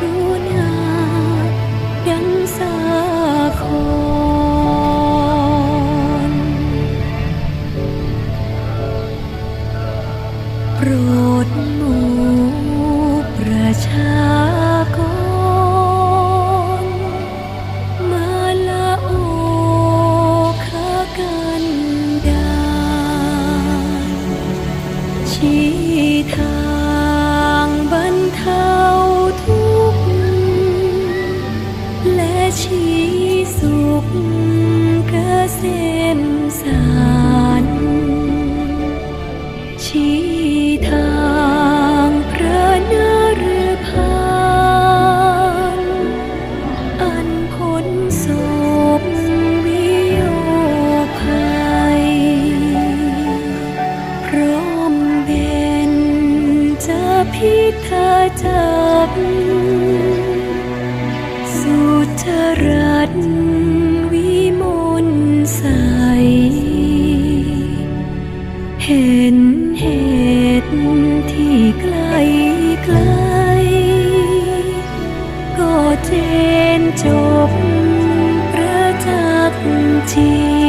รุณาดังสาคอ สารชี้ทางพระนเรือพานอันพ้นโศกวิโยภัยพร้อมเบนจะพิทาจับสุจรัตวิมลใส เจนจบประจักษ์ที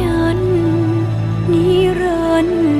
นั้นนิรันดร์